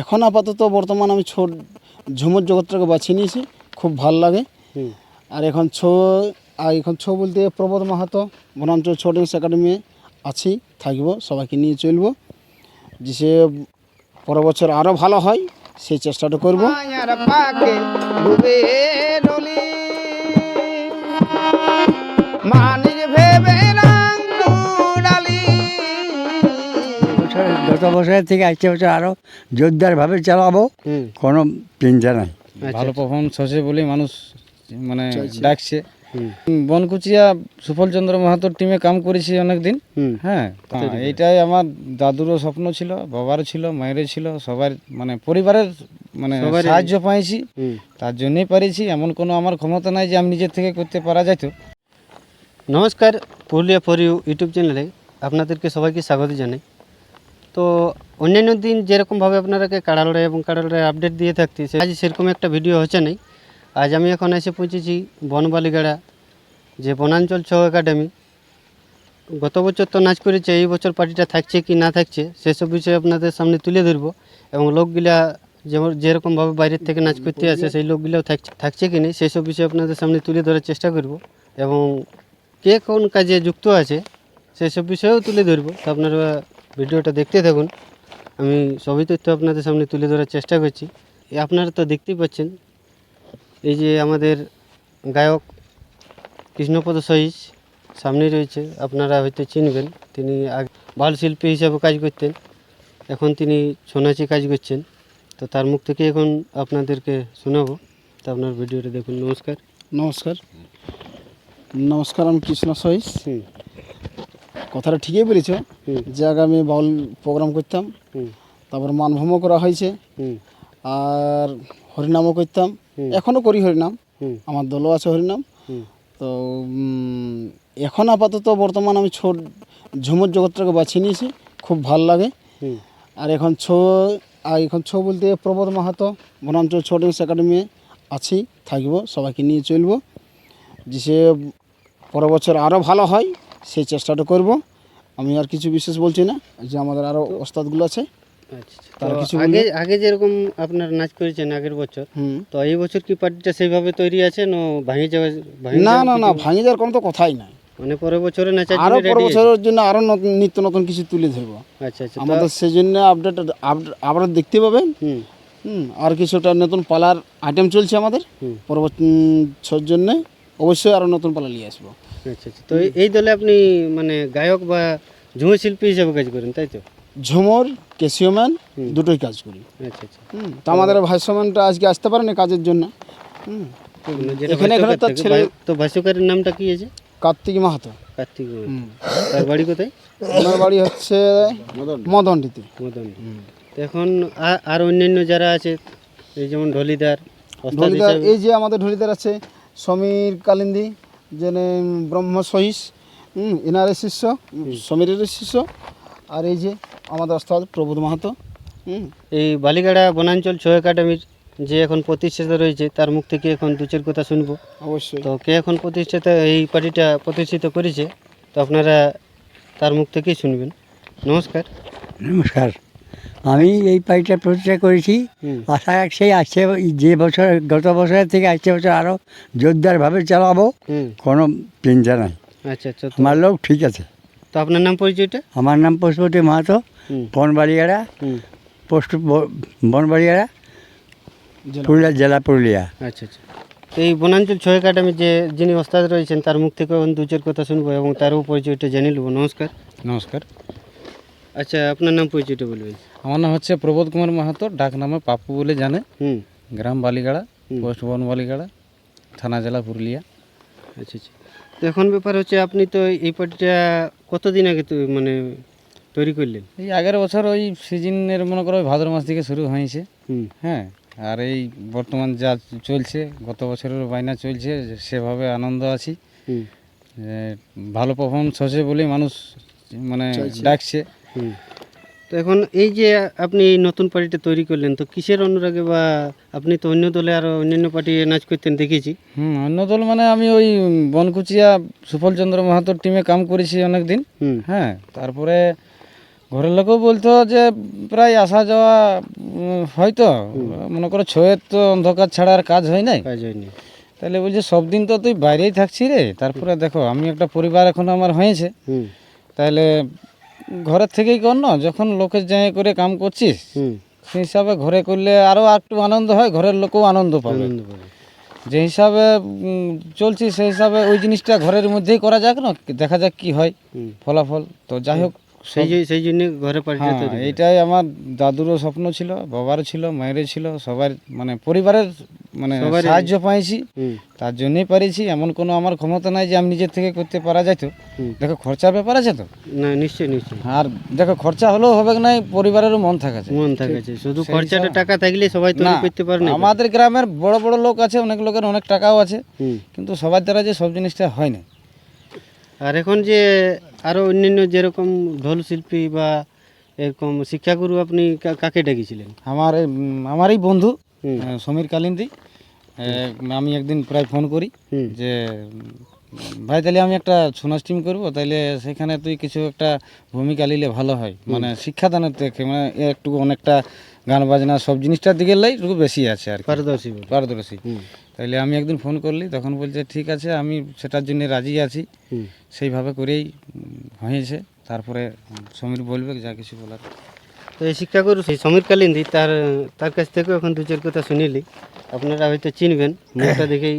এখন আপাতত বর্তমান আমি ছোট ঝুমুর জগৎটাকে বাছে নিয়েছি। খুব ভালো লাগে। আর এখন ছো আর এখন ছো বলতে প্রবোধ মাহাতো বনাঞ্চল ছো ড্যান্স একাডেমি আছি থাকব সবাইকে নিয়ে চলবো। যে সে পরের বছর আরও ভালো হয় সেই চেষ্টাটা করব। মায়ার বছরের থেকে আসছে বছর আরও জোরদারভাবে চালাবো কোনো চিন্তা নাই। ভালো পারফরমেন্স হচ্ছে বলেই মানুষ মানে ডাকছে। বনকুচিয়া সুফল চন্দ্র মাহাতোর টিমে কাম করেছি অনেকদিন। হ্যাঁ তা এইটাই আমার দাদুরও স্বপ্ন ছিল বাবারও ছিল মায়েরও ছিল সবার মানে পরিবারের মানে সাহায্য পাইছি। তার জন্যই পারিছি এমন কোনো আমার ক্ষমতা নাই যে আমি নিজের থেকে করতে পারা যেত নমস্কার পুরুলিয়া ফর ইউ ইউটিউব চ্যানেলে আপনাদেরকে সবাইকে স্বাগত জানাই। তো অন্যান্য দিন যেরকমভাবে আপনারাকে কাড়া লড়াই এবং কাড়া লড়াই আপডেট দিয়ে থাকতে আজ সেরকম একটা ভিডিও হচ্ছে নাই। আজ আমি এখন এসে পৌঁছেছি বনবালিগাড়া, যে বনাঞ্চল ছৌ একাডেমি। গত বছর তো নাচ করেছে, এই বছর পার্টিটা থাকছে কি না থাকছে, সেসব বিষয়ে আপনাদের সামনে তুলে ধরবো। এবং লোকগুলা যেমন যেরকমভাবে বাইরের থেকে নাচ করতে আসে, সেই লোকগুলাও থাকছে থাকছে কি নেই, সেসব বিষয়ে আপনাদের সামনে তুলে ধরার চেষ্টা করব। এবং কে কোন কাজে যুক্ত আছে, সেসব বিষয়েও তুলে ধরবো। তো আপনারা ভিডিওটা দেখতে থাকুন। আমি সবই তথ্য আপনাদের সামনে তুলে ধরার চেষ্টা করছি। আপনারা তো দেখতেই পাচ্ছেন এই যে আমাদের গায়ক কৃষ্ণপদ সহিস সামনে রয়েছে আপনারা হয়তো চিনবেন। তিনি আগ বাল শিল্পী হিসাবে কাজ করতেন এখন তিনি সোনাচি কাজ করছেন। তো তার মুখ থেকে এখন আপনাদেরকে শোনাবো। তো আপনার ভিডিওটা দেখুন নমস্কার। নমস্কার। নমস্কার আমি কৃষ্ণ সহিস। হুম। কথাটা ঠিকই বলেছ। হুম। যে আগে আমি বাউল প্রোগ্রাম করতাম তারপর মানভূমও করা হয়েছে আর হরিনামও করতাম। এখনও করি হরিনাম আমার দলও আছে হরিনাম। তো এখন আপাতত বর্তমান আমি ছোট ঝুমুর জগৎটাকে বাছে নিয়েছি খুব ভালো লাগে। আর এখন ছো আর এখন ছো বলতে প্রবোধ মাহাতো বনাঞ্চল ছো ড্যান্স একাডেমি আছি থাকব সবাইকে নিয়ে চলবো। যে সে পরের বছর আরও ভালো হয় সেই চেষ্টাটা করব। আমি আর কিছু বিশেষ বলছি না যে আমাদের আরও ওস্তাদগুলো আছে। আচ্ছা তারা কিছু আগে আগে যেরকম আপনার নাচ করেছেন আগের বছর হুম। তো এই বছর কি পার্টিটা সেইভাবে তৈরি আছে না ভাঙে যাওয়া না না না ভাঙে যাওয়ার কোনো তো কথাই নাই। মানে পরের বছরে নাচার আরও পরের বছরের জন্য নতুন নিত্য নতুন কিছু তুলে ধরবো। আচ্ছা আচ্ছা আমাদের সেই জন্য আপডেট আবার দেখতে পাবেন। হুম। আর কিছুটা নতুন পালার আইটেম চলছে আমাদের। পরবর্তী জন্য অবশ্যই আরও নতুন পালা নিয়ে আসব। আচ্ছা আচ্ছা। তো এই- দলে আপনি মানে গায়ক বা ঝুমুর শিল্পী হিসাবে কাজ করেন তাই তো? ঝুমর ক্যাসিওম্যান দুটোই কাজ করি। আচ্ছা আচ্ছা। হুম তো আমাদের ভাষ্যম্যানটা আজকে আসতে পারেনি কাজের জন্য। হুম। মানে এখানে এখানে তার ছেলে- তো ভাষ্যকারের নামটা কি আছে? কার্তিক মাহাতো। কার্তিক তার বাড়ি কোথায়? ওনার বাড়ি হচ্ছে মদনডিতে। মদন এখন আর অন্যান্য যারা আছে এই যেমন ঢলিদার ঢলিদার এই যে আমাদের ঢলিদার আছে সমীর কালিন্দি জেনে ব্রহ্ম সহিস এনারের শিষ্য সমীরের শিষ্য আর এই যে আমাদের ওস্তাদ প্রবোধ মাহাতো এই বালিগাড়া বনাঞ্চল ছৌ একাডেমির যে এখন প্রতিষ্ঠাতা রয়েছে তার মুখ থেকে এখন দু চার কথা শুনব। অবশ্যই। তো কে এখন প্রতিষ্ঠাতা এই পার্টিটা প্রতিষ্ঠিত করেছে তো আপনারা তার মুখ থেকেই শুনবেন। নমস্কার। নমস্কার। আমি এই পাইটা প্রতিষ্ঠা করেছি। আশা রাখছি আসছে যে বছর গত বছরের থেকে আসছে বছর আরও জোরদারভাবে চালাবো। কোনো চিন্তা নাই। আচ্ছা আচ্ছা আমার লোক ঠিক আছে। তো আপনার নাম পরিচয়টা? আমার নাম পশুপতি মাহাতো বনবাড়িয়ারা পোস্ট ব- বনবাড়িয়াড়া পুরুলিয়া জেলা পুরুলিয়া। আচ্ছা আচ্ছা। তো এই বনাঞ্চল ছয় একাডেমির যে যিনি ওস্তাদ রয়েছেন তার মুখ থেকে দু চার কথা শুনব এবং তারও পরিচয়টা জেনে নেব। নমস্কার। নমস্কার। আচ্ছা আপনার নাম পরিচয়টা বলবেন। আমার নাম হচ্ছে প্রবোধ কুমার মাহাতো ডাক নামে পাপ্পু বলে জানে। হুম। গ্রাম বালিগাড়া হুম। পোস্ট বন বালিগাড়া থানা জেলা পুরুলিয়া। আচ্ছা আচ্ছা। তো এখন ব্যাপার হচ্ছে আপনি তো এই পার্টিটা কতদিন আগে তো মানে তৈরি করলেন? এই আগের বছর ওই সিজনের মনে করো ওই ভাদ্র মাস থেকে শুরু হয়েছে। হ্যাঁ আর এই বর্তমান যা চলছে গত বছরের বায়না চলছে সেভাবে আনন্দ আছি। ভালো পারফরমেন্স হচ্ছে বলেই মানুষ মানে ডাকছে। তো এখন এই যে আপনি এই নতুন পার্টিটা তৈরি করলেন তো কিসের অনুরাগে বা আপনি তো অন্য দলে আরও অন্যান্য পার্টি নাচ করতেন দেখেছি। হুম অন্য দল মানে আমি ওই বনকুচিয়া সুফলচন্দ্র মাহাতোর টিমে কাম করেছি অনেক দিন হ্যাঁ তারপরে ঘরের লোকও বলতো যে প্রায় আসা যাওয়া হয়তো। মনে করো ছয়ের তো অন্ধকার ছাড়া আর কাজ হয় নাই। কাজ হয়নি। তাহলে বলছে সব দিন তো তুই বাইরেই থাকছি রে। তারপরে দেখো আমি একটা পরিবার এখন আমার হয়েছে। তাহলে ঘরের থেকেই কর না যখন লোকের জায়গায় করে কাম করছিস সেই হিসাবে ঘরে করলে আরও একটু আনন্দ হয় ঘরের লোকও আনন্দ পাবে। যে হিসাবে চলছি সেই হিসাবে ওই জিনিসটা ঘরের মধ্যেই করা যাক না দেখা যাক কি হয় ফলাফল তো যাই হোক সেই সেই জন্য ঘরে হ্যাঁ। এইটাই আমার দাদুরও স্বপ্ন ছিল বাবারও ছিল মায়েরও ছিল সবার মানে পরিবারের মানে সাহায্য পাইছি। তার জন্যই পারিছি। এমন কোনো আমার ক্ষমতা নাই যে আমি নিজের থেকে করতে পারা হুম। দেখো খরচার ব্যাপার আছে তো? না নিশ্চয়ই নিশ্চয়ই। আর দেখো খরচা হলেও হবে না পরিবারেরও মন থাকাছে মন থাকেছে শুধু খরচাটা টাকা থাকলে সবাই না করতে পারে না আমাদের গ্রামের বড় বড় লোক আছে অনেক লোকের অনেক টাকাও আছে। কিন্তু সবার দ্বারা যে সব জিনিসটা হয় না। আর এখন যে আরও অন্যান্য যেরকম ঢোল শিল্পী বা এরকম শিক্ষাগুরু আপনি কাকে ডেকেছিলেন? আমার আমারই বন্ধু। সমীর কালিন্দি। আমি একদিন প্রায় ফোন করি যে ভাই তাহলে আমি একটা ছৌ টিম করব তাহলে সেখানে তুই কিছু একটা ভূমিকা নিলে ভালো হয়। মানে শিক্ষাদানের থেকে মানে একটু অনেকটা গান বাজনা সব জিনিসটার দিকে লাই একটু বেশি আছে আর পারদর্শী। পারদর্শী। তাইলে আমি একদিন ফোন করলি তখন বলছে ঠিক আছে আমি সেটার জন্য রাজি আছি। সেইভাবে করেই হয়েছে। তারপরে সমীর বলবে যা কিছু বলার। তো এই শিক্ষা শিক্ষাগুরু সেই সমীর কালিন্দি তার তার কাছ থেকেও এখন দু চার কথা শুনিলি। আপনারা হয়তো চিনবেন, মুখটা দেখেই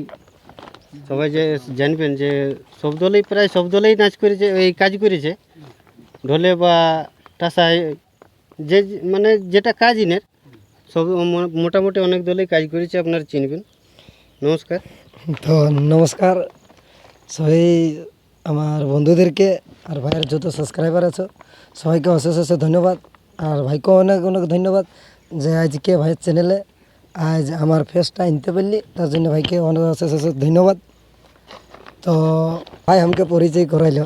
সবাই যে জানবেন যে সব দলেই প্রায় সব দলেই নাচ করেছে, এই কাজ করেছে। ঢোলে বা টাসায় যে মানে যেটা কাজ ইনের সব মোটামুটি অনেক দলেই কাজ করেছে, আপনারা চিনবেন। নমস্কার। তো নমস্কার। সবাই আমার বন্ধুদেরকে আর ভাইয়ের যত সাবস্ক্রাইবার আছো, সবাইকে অশেষ অশেষ ধন্যবাদ। আর ভাইকে অনেক অনেক ধন্যবাদ যে আজকে ভাইয়ের চ্যানেলে আজ আমার ফেসটা আনতে পারলি তার জন্য ভাইকে অনেক অশেষ অশেষ ধন্যবাদ। তো ভাই আমাকে পরিচয় করাইল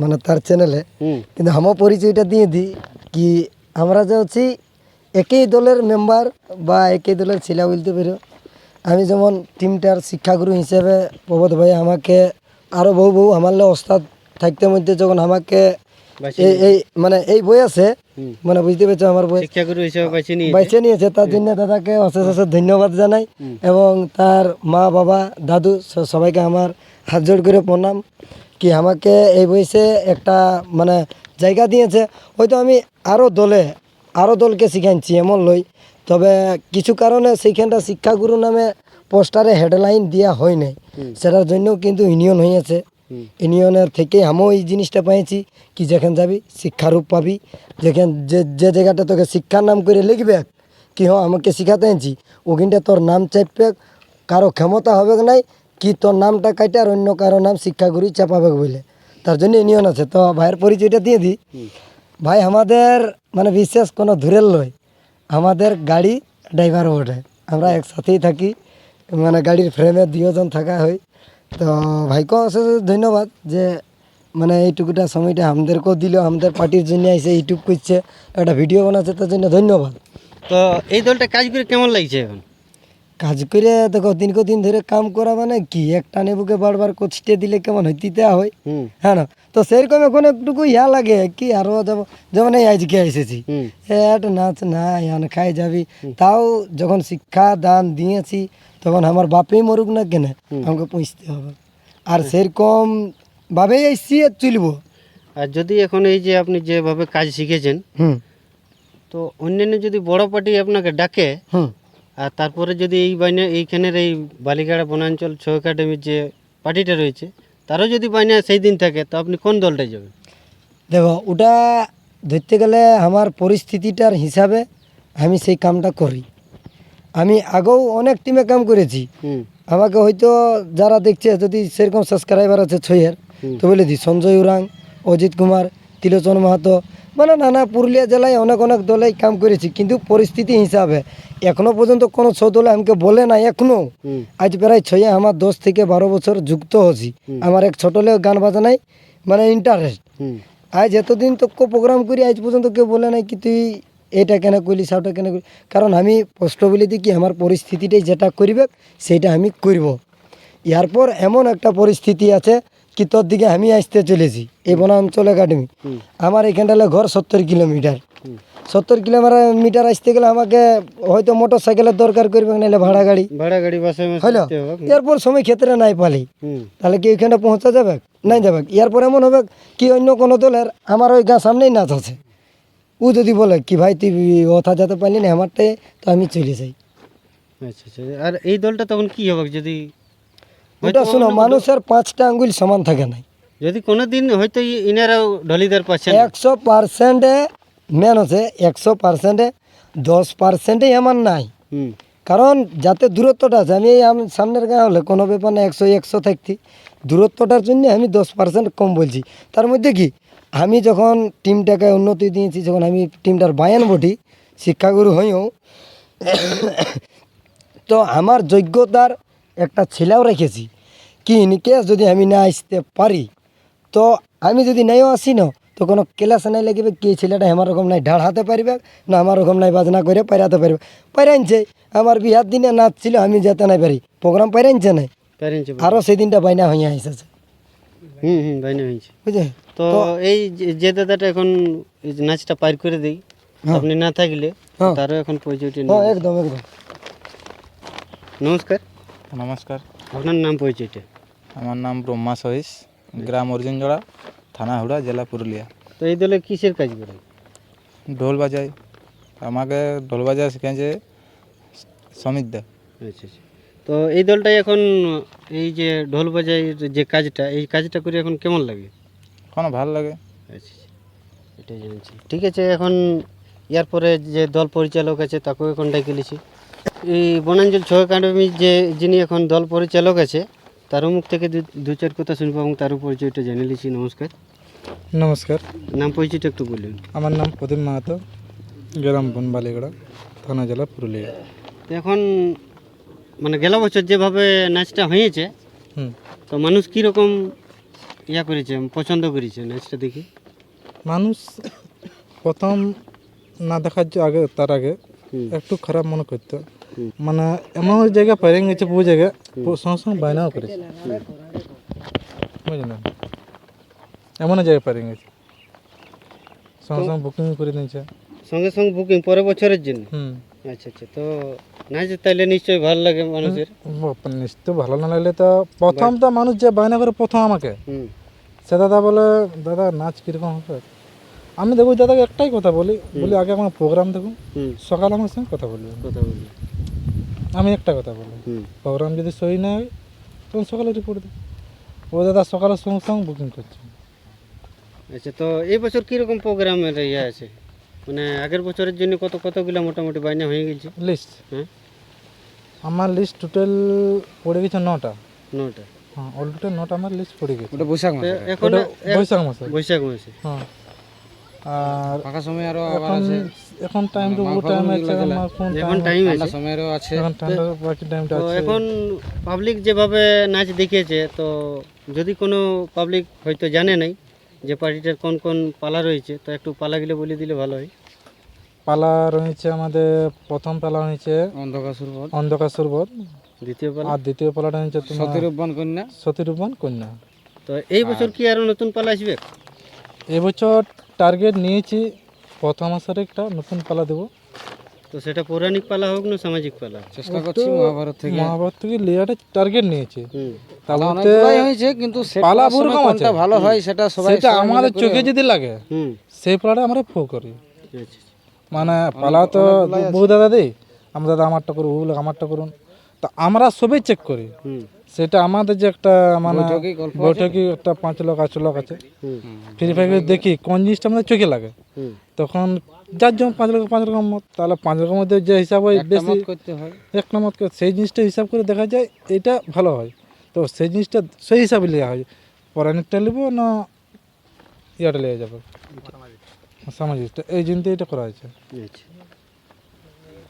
মানে তার চ্যানেলে হুম। কিন্তু আমার পরিচয়টা দিয়ে দিই কি আমরা যে হচ্ছি একই দলের মেম্বার বা একই দলের ছেলে বলতে পারো। আমি যেমন টিমটার শিক্ষাগুরু হিসেবে প্রবোধ ভাই আমাকে আরও বহু বহু আমার ওস্তাদ থাকতে মধ্যে যখন আমাকে এই এই মানে এই বয়সে হুম। মানে বুঝতে পেরেছ আমার বয়স শিক্ষাগুরু হিসেবে বাছি নিয়েছে তার জন্য দাদাকে অশেষ অশেষ ধন্যবাদ জানাই এবং তার মা বাবা দাদু সবাইকে আমার হাত জোড় করে প্রণাম। কি আমাকে এই বয়সে একটা মানে জায়গা দিয়েছে হয়তো আমি আরও দলে আরও দলকে শিখাইছি এমন লই। তবে কিছু কারণে সেইখানটা শিক্ষাগুরু নামে পোস্টারে হেডলাইন দেওয়া হয় নাই। সেটার জন্যও কিন্তু ইউনিয়ন হয়েছে ইউনিয়নের থেকে আমিও এই জিনিসটা পেয়েছি কি যেখানে যাবি শিক্ষারূপ পাবি যেখানে যে যে জায়গাটা তোকে শিক্ষার নাম করে লিখবে কি হ্যাঁ আমাকে শিখাতে আনছি ওখানটা তোর নাম চাপবে কারও ক্ষমতা হবে নাই কি তোর নামটা কাটে আর অন্য কারও নাম শিক্ষাগুরু চাপাবে বলে। তার জন্য ইউনিয়ন আছে। তো ভাইয়ের পরিচয়টা দিয়ে দিই। ভাই আমাদের মানে বিশেষ কোনো দূরের লয় আমাদের গাড়ি ড্রাইভারও ওঠে। আমরা একসাথেই থাকি। মানে গাড়ির ফ্রেমে দুজন থাকা হয়। তো ভাইকে অশেষ ধন্যবাদ যে মানে এইটুকুটা সময়টা আমাদেরকেও দিল আমাদের পার্টির জন্য এসে ইউটিউব করছে একটা ভিডিও বানাচ্ছে তার জন্য ধন্যবাদ। তো এই দলটা কাজ করে কেমন লাগছে এখন? কাজ করে দেখো দিনকে দিন ধরে কাম করা মানে কি একটা নেবুকে বারবার কচটে দিলে কেমন হয় হইতে হয়। হ্যাঁ না? তো সেরকম এখন একটুকু ইয়া লাগে কি আরও যেমন যেমন এই আজকে এসেছি এট নাচ না ইয়ান খাই যাবি। তাও যখন শিক্ষা দান দিয়েছি তখন আমার বাপেই মরুক না কেন? আমাকে পৌঁছতে হবে। আর সেরকম ভাবেই এসছি আর চলবো। আর যদি এখন এই যে আপনি যেভাবে কাজ শিখেছেন হুম। তো অন্যান্য যদি বড় পার্টি আপনাকে ডাকে হুম। আর তারপরে যদি এই বাইনে এইখানের এই বালিগাড়া বনাঞ্চল ছৌ একাডেমির যে পার্টিটা রয়েছে তারও যদি বাইনা সেই দিন থাকে তো আপনি কোন দলটায় যাবেন? দেখো ওটা ধরতে গেলে আমার পরিস্থিতিটার হিসাবে আমি সেই কামটা করি। আমি আগেও অনেক টিমে কাম করেছি। আমাকে হয়তো যারা দেখছে যদি সেরকম সাবস্ক্রাইবার আছে ছয়ের তো বলে দিই সঞ্জয় উরাং অজিত কুমার তিলোচন মাহাতো মানে নানা পুরুলিয়া জেলায় অনেক অনেক দলে কাম করেছি কিন্তু পরিস্থিতি হিসাবে এখনও পর্যন্ত কোনো ছ দলে আমাকে বলে না এখনও। আজ প্রায় ছয়ে আমার দশ থেকে বারো বছর যুক্ত হচ্ছি আমার এক ছোটলেও গান বাজানায় মানে ইন্টারেস্ট আজ এতদিন তো প্রোগ্রাম করি আজ পর্যন্ত কেউ বলে নাই কি তুই এটা কেন করলি সেটা কেন কারণ আমি স্পষ্ট বলে দিই কি আমার পরিস্থিতিটাই যেটা করবে সেইটা আমি করব। এরপর এমন একটা পরিস্থিতি আছে কি তোর দিকে আমি আসতে চলেছি এই বনাঞ্চল একাডেমি। আমার এখানটা ঘর সত্তর কিলোমিটার। সত্তর কিলোমিটার মিটার আসতে গেলে আমাকে হয়তো মোটর সাইকেলের দরকার করবে নাহলে ভাড়া গাড়ি। ভাড়া গাড়ি বাসে হইল। এরপর সময় ক্ষেত্রে নাই পালি। তাহলে কি ওইখানে পৌঁছা যাবে? নাই যাবে। এরপর এমন হবে কি অন্য কোনো দলের আমার ওই গাঁ সামনেই নাচ আছে। ও যদি বলে কি ভাই তুই ওথা যেতে পারলি না আমারটাই তো আমি চলে যাই। আচ্ছা আচ্ছা আর এই দলটা তখন কি হবে? যদি ওটা শোনো মানুষের পাঁচটা আঙ্গুল সমান থাকে নাই। যদি কোনো দিন হয়তো ইনারাও ঢলিদার পাচ্ছেন একশো পার্সেন্টে মেন হচ্ছে একশো পার্সেন্টে দশ পার্সেন্টে আমার নাই। কারণ যাতে দূরত্বটা আছে আমি আম- সামনের গাঁ হলে কোনো ব্যাপার না একশো একশো থাকতি। দূরত্বটার জন্য আমি দশ পার্সেন্ট কম বলছি। তার মধ্যে কি? আমি যখন টিমটাকে উন্নতি দিয়েছি যখন আমি টিমটার বায়ান বটি শিক্ষাগুরু হইও তো আমার যোগ্যতার একটা ছেলেও রেখেছি। কি নিকেশ যদি আমি না আসতে পারি তো আমি যদি নাইও আসি না তো কোনো ক্লাস নাই লাগবে কি ছেলেটা আমার রকম নাই ঢাড় হাতে পারবে না আমার রকম নাই বাজনা করে পাইরাতে পারবে। পাইরাইনছে আমার বিহার দিনে নাচ ছিল আমি যেতে নাই পারি। প্রোগ্রাম পাইরাইনছে নাই? আরও সেদিনটা বাইনা হইয়া এসেছে হুম হুম বাইনা হয়েছে বুঝলে? তো এই যে- যে দাদাটা এখন নাচটা পার করে দেই। আপনি না থাকলে হ্যাঁ। তারও এখন পরিচয়টি হ্যাঁ একদম একদম। নমস্কার। নমস্কার। আপনার নাম পরিচয়টা? আমার নাম ব্রহ্মা সহিস গ্রাম অর্জুনজোড়া থানা হুড়া জেলা পুরুলিয়া। তো এই দলে কিসের কাজ করে ঢোল বাজাই। আমাকে ঢোল বাজায় শিখেছে সমিত দা। আচ্ছা আচ্ছা। তো এই দলটাই এখন এই যে ঢোল বাজাই যে কাজটা এই কাজটা করে এখন কেমন লাগে? কোনো ভালো লাগে। আচ্ছা আচ্ছা। এটাই জানছি। ঠিক আছে এখন ইয়ার পরে যে দল পরিচালক আছে তাকেও এখন ডেকে নিছি এই বনাঞ্চল ছয় একাডেমি যে যিনি এখন দল পরিচালক আছে তার মুখ থেকে দু- দু চার কথা শুনব এবং তারও পরিচয়টা জেনে নিচ্ছি নমস্কার। নমস্কার। নাম পরিচয়টা একটু বলুন। আমার নাম প্রদীপ মাহাতো গ্রাম বনবালিগড়া থানা জেলা পুরুলিয়া। তো এখন মানে গেল বছর যেভাবে নাচটা হয়েছে তো মানুষ কীরকম ইয়া করেছে পছন্দ করেছে নাচটা দেখি। মানুষ প্রথম না দেখার আগে তার আগে একটু খারাপ মনে করতো। মানে এমন জায়গা পেরে গেছে বহু জায়গায় পো- সঙ্গে সঙ্গে বায়নাও করেছে। বুঝলেন? এমন জায়গায় পেরে গেছে সঙ্গে সঙ্গে বুকিং করে দিয়েছে। সঙ্গে সঙ্গে বুকিং পরের বছরের জন্য? হুম। আচ্ছা আচ্ছা। তো নাচ তাইলে নিশ্চয়ই ভালো লাগে মানুষের। নিশ্চয় ভালো না লাগলে তো প্রথম তো মানুষ যে বায়না করে প্রথম আমাকে। সে দাদা বলে দাদা নাচ কীরকম হবে? আমি দেখো দাদাকে একটাই কথা বলি বলি আগে আমার প্রোগ্রাম দেখুন। হুম। সকালে আমার সঙ্গে কথা বলবেন। কথা বলি আমি একটা কথা বলি হুম। প্রোগ্রাম যদি সই না হয় তখন সকালে রিপোর্ট দিই ও দাদা সকালের সঙ্গে সঙ্গে বুকিং করছে। আচ্ছা তো এই বছর কীরকম প্রোগ্রামের ইয়ে আছে? মানে আগের বছরের জন্য কত কতগুলো মোটামুটি বায়না হয়ে গেছে? লিস্ট হ্যাঁ। আমার লিস্ট টোটাল পড়ে গেছে নটা। নটা। হ্যাঁ অল টোটাল নটা আমার লিস্ট পড়ে গেছে। ওটা বৈশাখ তো মাসে এখন বৈশাখ মাসে। বৈশাখ মাসে। হ্যাঁ। আর ফাঁকা সময় আরও আবার আছে। এখন টাইম তো বহু টাইম আছে আমার কোন এখন টাইম আছে। আছে। এখন ঠান্ডা বাকি টাইমটা তো আছে। এখন পাবলিক যেভাবে নাচ দেখিয়েছে তো যদি কোনো পাবলিক হয়তো জানে নাই যে পার্টিটার কোন কোন পালা রয়েছে তো একটু পালাগুলো বলে দিলে ভালো হয়। পালা রয়েছে আমাদের প্রথম পালা হয়েছে অন্ধকার সুরবল অন্ধকার সুরবত দ্বিতীয় পালা। আর দ্বিতীয় পালাটা তোমার সতীরূপবন কন্যা। সতীরূপন কন্যা। তো এই বছর কি আরও নতুন পালা আসবে? এবছর টার্গেট নিয়েছি প্রথম মাসের একটা নতুন পালা দেবো। তো সেটা পৌরাণিক পালা হোক না সামাজিক পালা? চেষ্টা করছি মহাভারত থেকে। মহাভারত থেকে লেয়ারটা টার্গেট নিয়েছি। অনেকগুলাই হয়েছে কিন্তু পালা ভুরকম আছে। ভালো হয় সেটা সবাই সেটা আমাদের চোখে যদি লাগে সেই পালাটা আমরা ফো করি। আচ্ছা আচ্ছা। মানে পালা তো বহু দাদা দেই আমরা দাদা আমারটা করুন ওগুলো আমারটা করুন। তো আমরা সবই চেক করি। সেটা আমাদের যে একটা মানে বৈঠকি একটা পাঁচ লোক আট লোক আছে। ফ্রি ফায়ার দেখি কোন জিনিসটা আমাদের চোখে লাগে। তখন যার যেমন পাঁচ রকম পাঁচ রকম মত তাহলে পাঁচ রকমের মধ্যে যে হিসাব হয় বেশি করতে হয়। এক নম্বর সেই জিনিসটা হিসাব করে দেখা যায় এটা ভালো হয়। তো সেই জিনিসটা সেই হিসাবে নেওয়া হয়। পৌরাণিকটা নেব না ইয়াটা নেওয়া যাবে। সামাজিকটা এই জিনিসটা এটা করা হয়েছে।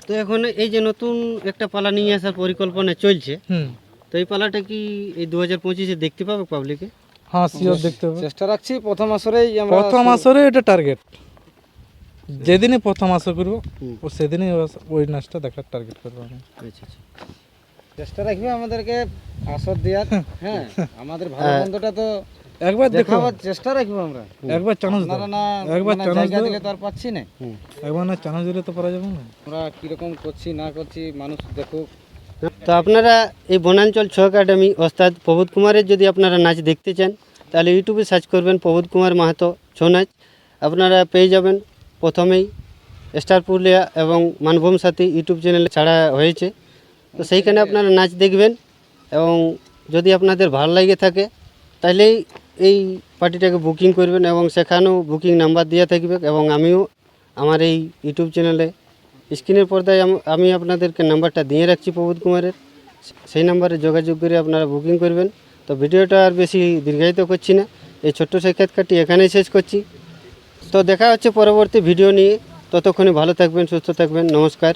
তো এখন এই যে নতুন একটা পালা নিয়ে আসার পরিকল্পনা চলছে তো এই পালাটা কি এই দু হাজার পঁচিশে দেখতে পাবে পাবলিকে হ্যাঁ শিওর দেখতে হবে। চেষ্টা রাখছি প্রথম আসরেই আমরা প্রথম আসরে এটা টার্গেট যেদিনই প্রথম আসর করব। ও সেদিনই ওই- ওই নাচটা দেখার টার্গেট করব আমি আচ্ছা আচ্ছা। চেষ্টা রাখবে আমাদেরকে আসর দেওয়ার। হ্যাঁ। আমাদের ভালো মন্দটা তো একবার দেখো চেষ্টা রাখব আমরা। একবার চান্স দাও। একবার মানে চান্স দাও। দিলে তো আর পাচ্ছি না। একবার না চান্স দিলে তো পারা যাবে না। আমরা কীরকম করছি না করছি মানুষ দেখুক। তো আপনারা এই বনাঞ্চল ছ একাডেমি ওস্তাদ প্রবোধ কুমারের যদি আপনারা নাচ দেখতে চান তাহলে ইউটিউবে সার্চ করবেন প্রবোধ কুমার মাহাতো ছৌ নাচ। আপনারা পেয়ে যাবেন প্রথমেই স্টার পুরুলিয়া এবং মানভূম সাথী ইউটিউব চ্যানেলে ছাড়া হয়েছে। তো সেইখানে আপনারা নাচ দেখবেন এবং যদি আপনাদের ভালো লাগে থাকে তাহলেই এই পার্টিটাকে বুকিং করবেন এবং সেখানেও বুকিং নাম্বার দেওয়া থাকবে এবং আমিও আমার এই ইউটিউব চ্যানেলে স্ক্রিনের পর্দায় আমি আপনাদেরকে নাম্বারটা দিয়ে রাখছি প্রবোধ কুমারের। সেই নাম্বারে যোগাযোগ করে আপনারা বুকিং করবেন। তো ভিডিওটা আর বেশি দীর্ঘায়িত করছি না। এই ছোট্ট সাক্ষাৎকারটি এখানেই শেষ করছি। তো দেখা হচ্ছে পরবর্তী ভিডিও নিয়ে। ততক্ষণে ভালো থাকবেন, সুস্থ থাকবেন। নমস্কার।